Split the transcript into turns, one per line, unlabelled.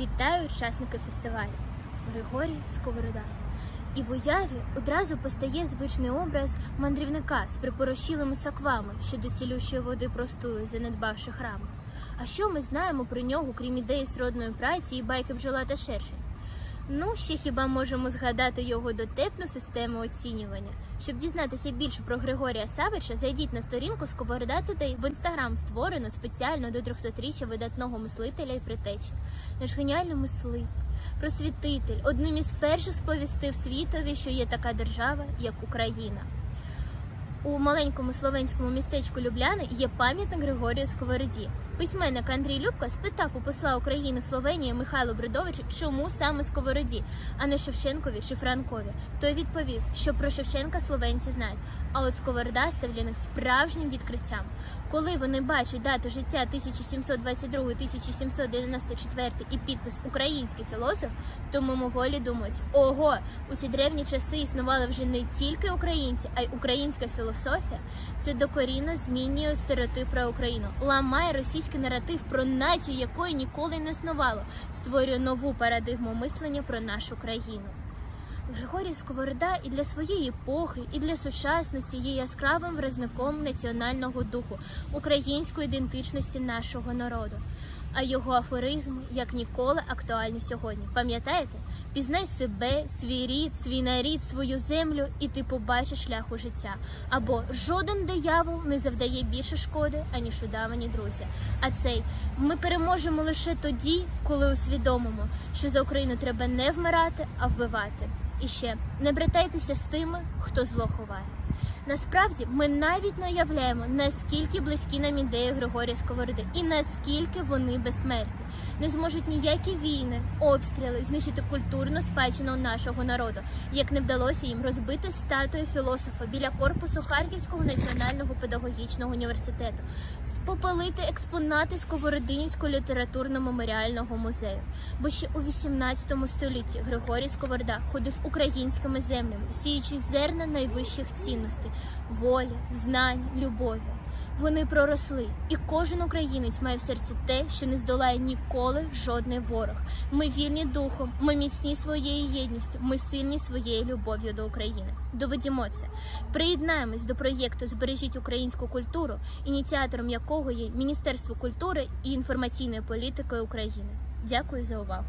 Вітаю учасники фестивалю Григорій Сковорода. І в уяві одразу постає звичний образ мандрівника з припорошілими саквами, що до цілющої води простує, занедбавши храм. А що ми знаємо про нього, крім ідеї сродної праці і байки бджола та шершень? Ну, ще хіба можемо згадати його дотепну систему оцінювання. Щоб дізнатися більше про Григорія Савича, зайдіть на сторінку Сковорода Today в інстаграм, створено спеціально до 300-річчя видатного мислителя і притечі. Наш геніальний мислитель, просвітитель, одним із перших сповістив світові, що є така держава, як Україна. У маленькому словенському містечку Любляни є пам'ятник Григорію Сковороді. Письменник Андрій Любко спитав у посла України Словенії Михайло Бридовича, чому саме Сковороді, а не Шевченкові чи Франкові. Той відповів, що про Шевченка словенці знають, а от Сковорода став для них справжнім відкриттям. Коли вони бачать дату життя 1722-1794 і підпис Український філософ, то мимоволі думають: ого, у ці древні часи існували вже не тільки українці, а й українська філософія. Це докорінно змінює стереотип про Україну, ламає російський наратив про націю, якої ніколи не існувало, створює нову парадигму мислення про нашу країну. Григорій Сковорода і для своєї епохи, і для сучасності є яскравим виразником національного духу, української ідентичності нашого народу. А його афоризми як ніколи актуальні сьогодні. Пам'ятаєте? Пізнай себе, свій рід, свій нарід, свою землю, і ти побачиш шлях у життя. Або жоден диявол не завдає більше шкоди, аніж удавані друзі. А цей ми переможемо лише тоді, коли усвідомимо, що за Україну треба не вмирати, а вбивати. І ще не братайтеся з тими, хто зло ховає. Насправді ми навіть не уявляємо, наскільки близькі нам ідеї Григорія Сковороди і наскільки вони безсмертні. Не зможуть ніякі війни, обстріли знищити культурну спадщину нашого народу, як не вдалося їм розбити статую філософа біля корпусу Харківського національного педагогічного університету, спопалити експонати Сковородинського літературно-меморіального музею. Бо ще у 18 столітті Григорій Сковорода ходив українськими землями, сіючи зерна найвищих цінностей волі, знань, любові. Вони проросли, і кожен українець має в серці те, що не здолає ніколи жодний ворог. Ми вільні духом, ми міцні своєю єдністю, ми сильні своєю любов'ю до України. Доведімо це. Приєднаємось до проєкту Збережіть українську культуру, ініціатором якого є Міністерство культури і інформаційної політики України. Дякую за увагу.